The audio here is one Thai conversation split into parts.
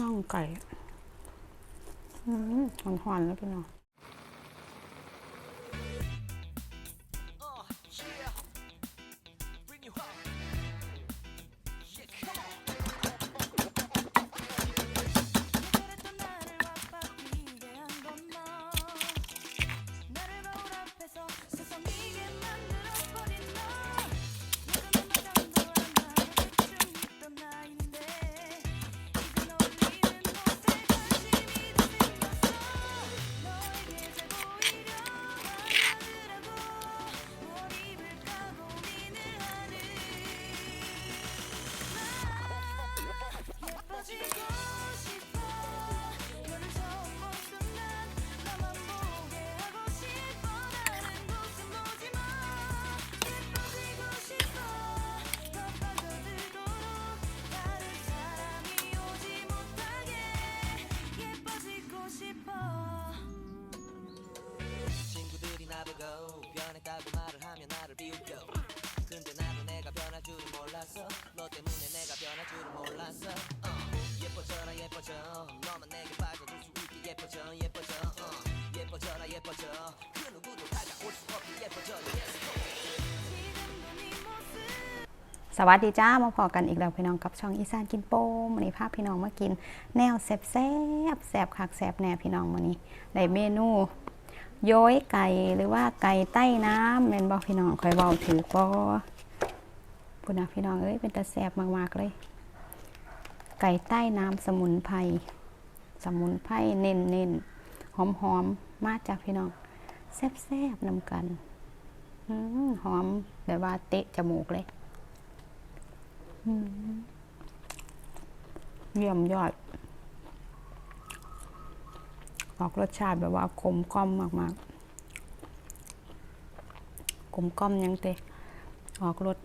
น่องไก่อืมหอนๆแล้วพี่น้อง 너만 내게 빠져들 수 있게 예뻐져 예뻐져 어, 예뻐져라 예뻐져 그 누구도 다가올 수 없게 예뻐져 yes, go. 지금도 네 모습 สวัสดีจ้ามาพอกันอีกแล้วพี่น้องกับช่องอีสานกินโป้มวันนี้พาพี่น้องมากินแนวแซ่บแซ่บแซ่บคักแซ่บแน่พี่น้องวันนี้ได้เมนูโย้อยไก่หรือว่าไก่ใต้น้ำแม่นบอกพี่น้องคอยเบาถือปอพุ่นนะพี่น้องเอ้ยเป็นตาแซ่บมากๆเลย ไก่ใต้น้ำสมุนไพร สมุนไพรเน้นเน้นหอมหอมๆมาจากพี่น้องแซ่บแซ่บๆนำกันอหอมแบบว่าเตะจมูกเลยเยี่ยมยอด ออกรสชาติแบบว่ากลมกล่อมมาก ๆ กลมกล่อมยังเตะออกรส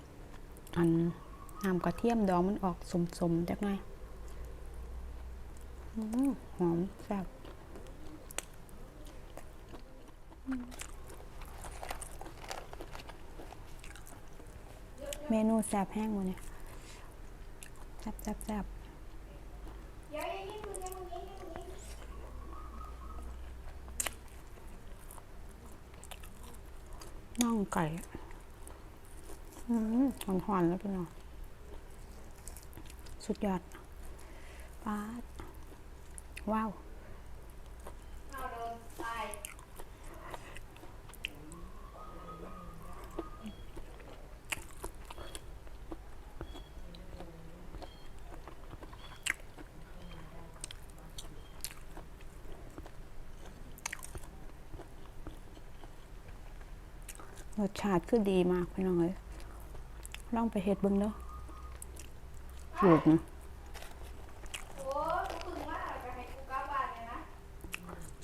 อันน้ำกระเทียมดองมันออกสมๆจักหน่อย หอมแซ่บเมนูแซ่บแห้งวันนี้แซ่บแซ่บแซ่บน่องไก่หอนหอนๆแล้วพี่น้องสุดยอดปาด ว้าวรสชาติคือดีมากพี่น้องเอ้ยลองไปเฮ็ดบิ่งเด้อสูตรนะ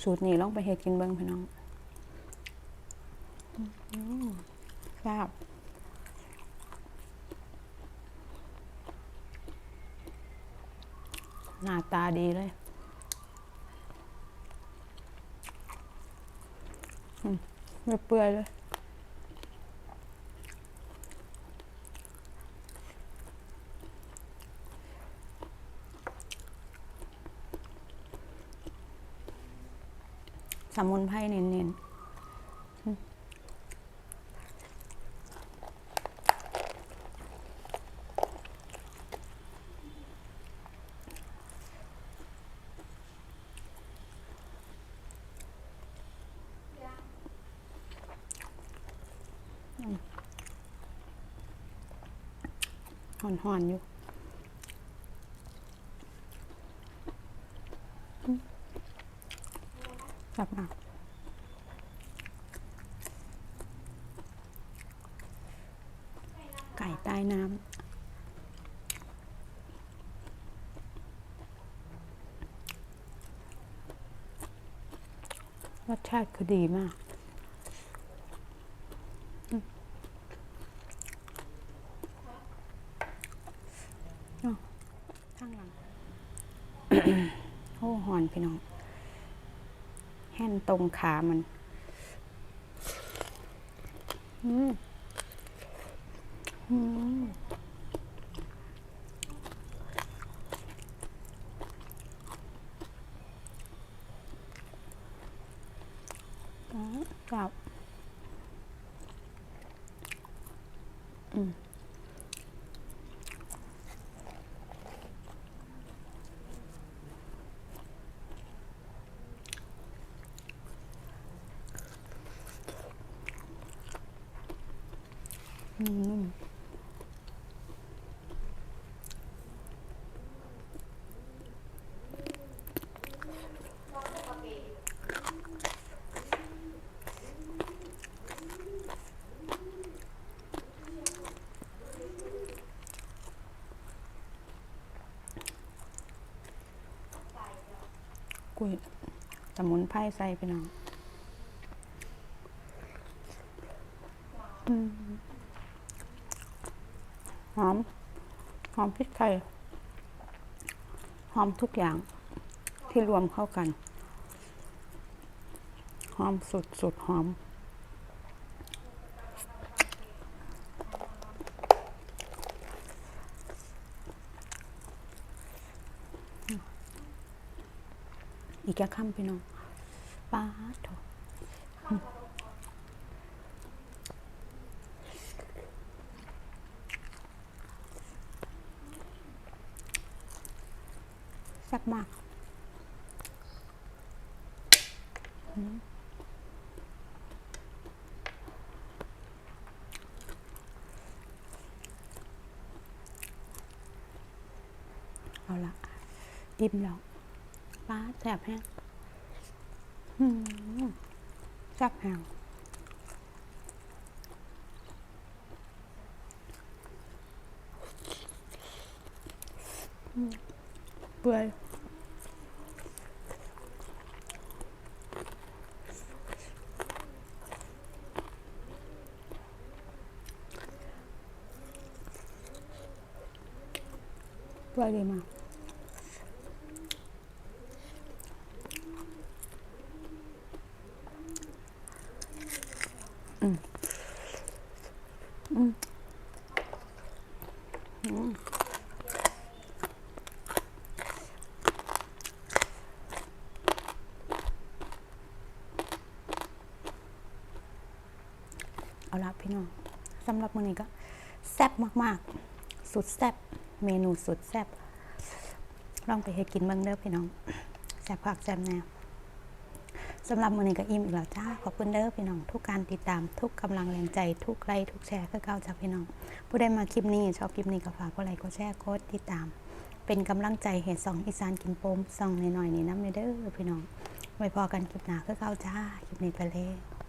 สูตรนี้ลองไปเฮ็ดกินเบิ่งพี่น้องอืมแซ่บหน้าตาดีเลยอืมไม่เปื่อยเลย สมุนไพรเน้นๆหอนๆอยู่อืม แซ่บมากไก่ใต้น้ำรสชาติคือดีมาก ข้างหลัง โอ้หอนพี่น้อง แห่นตรงขามันอืมอืมกลับอืม อืมกุ้ยสมุนไพรใส่ไปน้อง อืม หอม หอมพริกไทย หอมทุกอย่างที่รวมเข้ากัน หอมสุดสุดหอม อีกแค่ค่ำพี่น้องป้าโถ ซ่บมากเอาละอิ่มแล้วป้าแซ่บแห้งอืมจับแห้งเปื่อย เปื่อยดีมากเอาละพี่น้องสำหรับมื้อนี้ก็แซ่บมาก ๆ สุดแซ่บ เมนูสุดแซ่บลองไปให้กินเบ้างเด้อพี่น้องแซ่บผักแซ่บแน่สำหรับมือนี้ก็อิ่มอีกแล้วจ้า ขอบคุณเด้อพี่น้อง ทุกการติดตามทุกกำลังแรงใจ ทุกไลค์ทุกแชร์คือเก่าจากพี่น้อง ผู้ใดมาคลิปนี้ ชอบคลิปนี้ก็ฝากกดไลค์กดแชร์กดติดตาม เป็นกำลังใจให้สองอีสานกินโปมสองหน่อยๆนี่น้ำเด้อพี่น้องไว้พอกันคลิปหน้าคือเก่าจ้าคลิปนี้ไปเลย